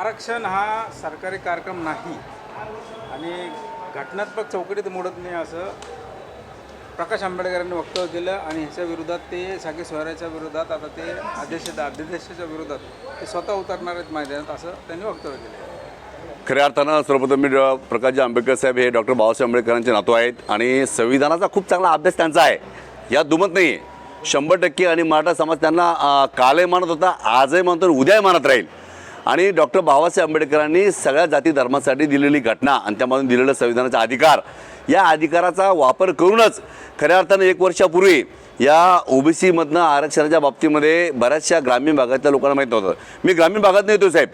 आरक्षण हा सरकारी कार्यक्रम नाही. आणि घटनात्मक चौकटीत मोडत नाही असं प्रकाश आंबेडकरांनी वक्तव्य केलं आणि ह्याच्या विरोधात ते सागे सोयऱ्याच्या विरोधात आता ते अध्यक्ष अध्यक्षाच्या विरोधात ते स्वतः उतरणार आहेत मैदानात असं त्यांनी वक्तव्य केलं. खऱ्या अर्थानं सर्वप्रथम मी डॉ- प्रकाशजी आंबेडकर साहेब हे डॉक्टर बाबासाहेब आंबेडकरांचे नातू आहेत आणि संविधानाचा खूप चांगला अभ्यास त्यांचा आहे. यात दुमत नाही. शंभर टक्के आणि मराठा समाज त्यांना कालही मानत होता आजही मानतो उद्याही मानत राहील. आणि डॉक्टर बाबासाहेब आंबेडकरांनी सगळ्या जाती धर्मासाठी दिलेली घटना आणि त्यामधून दिलेलं संविधानाचा अधिकार या अधिकाराचा वापर करूनच खऱ्या अर्थानं एक वर्षापूर्वी या ओबीसीमधनं आरक्षणाच्या बाबतीमध्ये बऱ्याचशा ग्रामीण भागातल्या लोकांना माहीत नव्हतं. मी ग्रामीण भागात नाही येतो साहेब.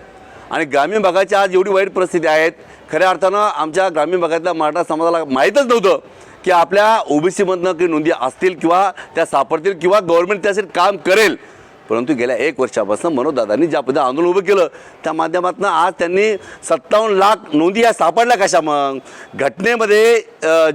आणि ग्रामीण भागाची आज एवढी वाईट परिस्थिती आहेत खऱ्या अर्थानं आमच्या ग्रामीण भागातल्या मराठा समाजाला माहीतच नव्हतं की आपल्या ओबीसीमधनं काही नोंदी असतील किंवा त्या सापडतील किंवा गव्हर्नमेंट त्यासाठी काम करेल. परंतु गेल्या एक वर्षापासून मनोजदादांनी ज्या पद्धतीनं आंदोलन उभं केलं त्या माध्यमातून आज त्यांनी सत्तावन्न लाख नोंदी या सापडल्या कशा मग? घटनेमध्ये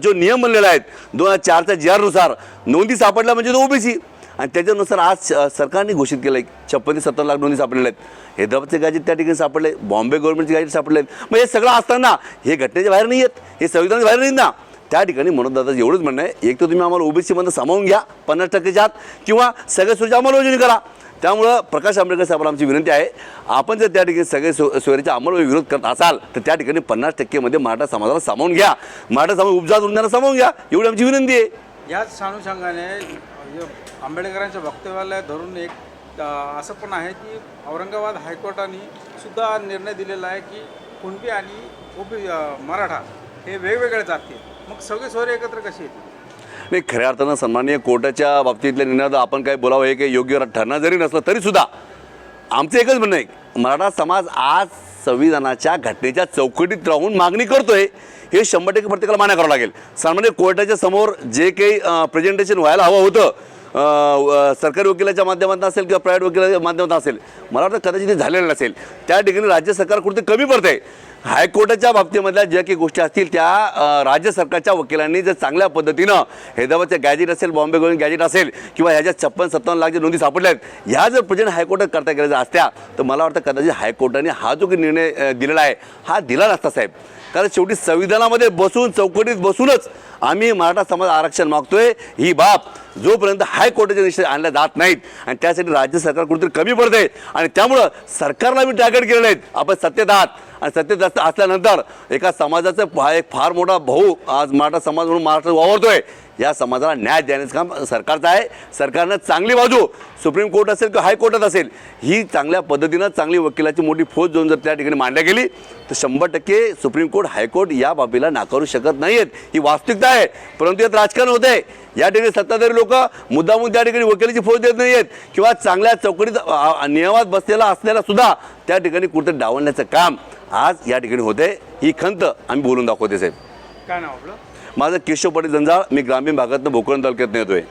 जो नियम बनलेला आहेत दोन हजार चारच्या जी आरनुसार नोंदी सापडल्या म्हणजे तो ओबीसी. आणि त्याच्यानुसार आज सरकारने घोषित केलं आहे छप्पन ते सत्तर लाख नोंदी सापडलेल्या आहेत. हैदराबादचे गॅजेट त्या ठिकाणी सापडले बॉम्बे गव्हर्नमेंटचे गॅजेट सापडले आहेत. मग हे सगळं असताना हे घटनेच्या बाहेर नाही आहेत हे संविधानाच्या बाहेर नाही ना. त्या ठिकाणी म्हणून दादा एवढंच म्हणणं आहे एक तर तुम्ही आम्हाला ओबीसीमध्ये सामावून घ्या पन्नास टक्केच्या आत किंवा सगळ्या सोयीची अंमलबजावणी करा. त्यामुळं प्रकाश आंबेडकर साहेबांना आमची विनंती आहे आपण जर त्या ठिकाणी सगळे सो सोयरीच्या अंमलबजावणी विरोध करत असाल तर त्या ठिकाणी पन्नास टक्केमध्ये मराठा समाजाला सामावून घ्या. मराठा समाज उपजा रुग्णाला सामावून घ्या एवढी आमची विनंती आहे. याच अनुषंगाने आंबेडकरांच्या वक्तव्याला धरून एक असं पण आहे की औरंगाबाद हायकोर्टाने सुद्धा निर्णय दिलेला आहे की कुणबी आणि ओबी मराठा हे वेगवेगळे जाती मग सगळे सोयरे एकत्र कसे येतील? नाही खऱ्या अर्थानं सन्माननीय कोर्टाच्या बाबतीतल्या निर्णयात आपण काय बोलावं हे काही योग्य ठरणार जरी नसलं तरीसुद्धा आमचं एकच म्हणणं आहे मराठा समाज आज संविधानाच्या घटनेच्या चौकटीत राहून मागणी करतोय हे शंभर टक्के प्रत्येकाला मान्य करावं लागेल. सामान्य कोर्टाच्या समोर जे काही प्रेझेंटेशन व्हायला हवं होतं सरकारी वकिलाच्या माध्यमातून असेल किंवा प्रायव्हेट वकिलाच्या माध्यमातून असेल मला वाटतं कदाचित ते झालेलं नसेल. त्या ठिकाणी राज्य सरकार कुठे कमी पडतंय. हायकोर्टाच्या बाबतीमधल्या ज्या काही गोष्टी असतील त्या राज्य सरकारच्या वकिलांनी जर चांगल्या पद्धतीनं हैदराबादचे गॅजेट असेल बॉम्बे गोविंद गॅजेट असेल किंवा ह्याच्या छप्पन सत्तावन्न लाख ज्या नोंदी सापडल्या आहेत ह्या जर प्रजन हायकोर्टात करता गेल्या असत्या तर मला वाटतं कदाचित हायकोर्टाने हा जो काही निर्णय दिलेला आहे हा दिला नसता साहेब. कारण शेवटी संविधानामध्ये बसून चौकटीत बसूनच आम्ही मराठा समाज आरक्षण मागतोय ही बाब जोपर्यंत हायकोर्टाचे निश्चित आणल्या जात नाहीत आणि त्यासाठी राज्य सरकार कुठेतरी कमी पडते आणि त्यामुळं सरकारला मी टार्गेट केलेले आहेत. आपण सत्तेत आहात आणि सत्तेत असता असल्यानंतर एका समाजाचं हा एक फार मोठा भाऊ आज मराठा समाज म्हणून महाराष्ट्रात वावरतोय. या समाजाला न्याय देण्याचं काम सरकारचं आहे. सरकारनं चांगली बाजू सुप्रीम कोर्ट असेल किंवा हायकोर्टात असेल ही चांगल्या पद्धतीनं चांगली वकिलाची मोठी फौज जाऊन जर त्या ठिकाणी मांडल्या गेली तर शंभर टक्के सुप्रीम कोर्ट हायकोर्ट या बाबीला नाकारू शकत नाही आहेत ही वास्तविकता आहे. परंतु यात राजकारण होत आहे या ठिकाणी सत्ताधारी लोक मुद्दामून त्या ठिकाणी वकिलाची फौज देत नाही आहेत किंवा चांगल्या चौकटीत नियमात बसलेला असलेला सुद्धा त्या ठिकाणी कुठे डावलण्याचं काम आज या ठिकाणी होते ही खंत आम्ही बोलून दाखवते साहेब. काय नाव आपलं? माझं केशव पाटील जंजाळ मी ग्रामीण भागातनं भोकरण तालुक्यात येतोय.